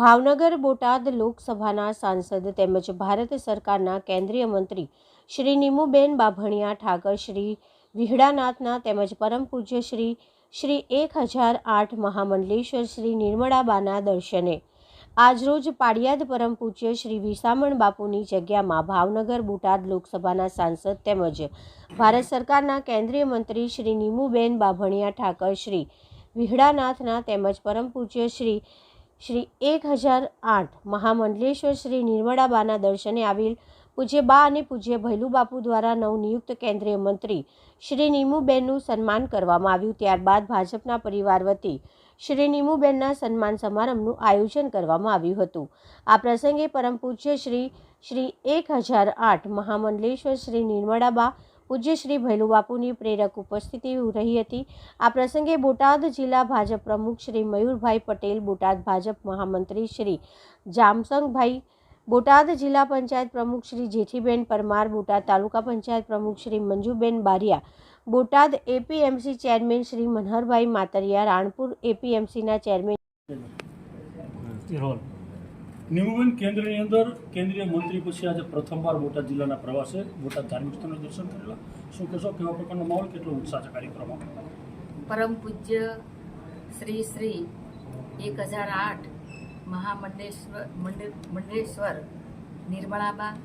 ભાવનગર બોટાદ લોકસભાના સાંસદ તેમજ ભારત સરકારના કેન્દ્રીય મંત્રી શ્રી નીમુબેન બાભણિયા, ઠાકર શ્રી વિહડાનાથના તેમજ પરમ પૂજ્ય શ્રી શ્રી એક હજાર આઠ મહામંડલેશ્વર શ્રી નિર્મળાબાના દર્શને. આજરોજ પાડિયાદ પરમ પૂજ્ય શ્રી વિસામણ બાપુની જગ્યામાં ભાવનગર બોટાદ લોકસભાના સાંસદ તેમજ ભારત સરકારના કેન્દ્રીય મંત્રી શ્રી નીમુબેન બાભણિયા, ઠાકર શ્રી વિહડાનાથના તેમજ પરમ પૂજ્ય શ્રી શ્રી એક હજાર આઠ મહામંડલેશ્વર શ્રી નિર્મળાબાના દર્શને આવેલ પૂજ્ય બા અને પૂજ્ય ભૈલુ બાપુ દ્વારા નવનિયુક્ત કેન્દ્રીય મંત્રી શ્રી નીમુબેનનું સન્માન કરવામાં આવ્યું. ત્યારબાદ ભાજપના પરિવાર વતી શ્રી નીમુબેનના સન્માન સમારંભનું આયોજન કરવામાં આવ્યું હતું. આ પ્રસંગે પરમ પૂજ્ય શ્રી શ્રી એક હજાર આઠ મહામંડલેશ્વર શ્રી નિર્મળાબા પૂજ્ય શ્રી ભૈલુબાપુની પ્રેરક ઉપસ્થિતિ રહી હતી. આ પ્રસંગે બોટાદ જિલ્લા ભાજપ પ્રમુખ શ્રી મયુરભાઈ પટેલ, બોટાદ ભાજપ મહામંત્રી શ્રી જામસંગભાઈ, બોટાદ જિલ્લા પંચાયત પ્રમુખ શ્રી જેઠીબેન પરમાર, બોટાદ તાલુકા પંચાયત પ્રમુખ શ્રી મંજુબેન બારિયા, બોટાદ એપીએમસી ચેરમેન શ્રી મનહરભાઈ માતરિયા, રાણપુર એપીએમસીના ચેરમેન નિમુબેન કેન્દ્રની અંદર કેન્દ્રીય મંત્રી પછી આજે પ્રથમવાર બોટાદ જિલ્લાના પ્રવાસે બોટાદ ધાર્મિક સ્થળના દર્શન કરેલા. શું કહેશો કેવા પ્રકારનો માહોલ, કેટલો ઉત્સાહ છે કાર્યક્રમમાં? પરમ પૂજ્ય શ્રી શ્રી એક હજાર આઠ મહામંડેશ્વર, મંડે- મંડલેશ્વર નિર્મળાબા,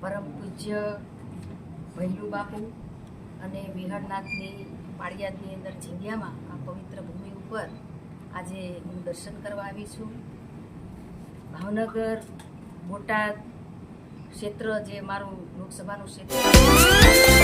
પરમ પૂજ્ય ભૈલું બાપુ અને વિહળનાથની પાળિયાદની અંદર જગ્યામાં આ પવિત્ર ભૂમિ ઉપર આજે હું દર્શન કરવા આવી છું. ભાવનગર બોટાદ ક્ષેત્ર જે મારું લોકસભાનું ક્ષેત્ર.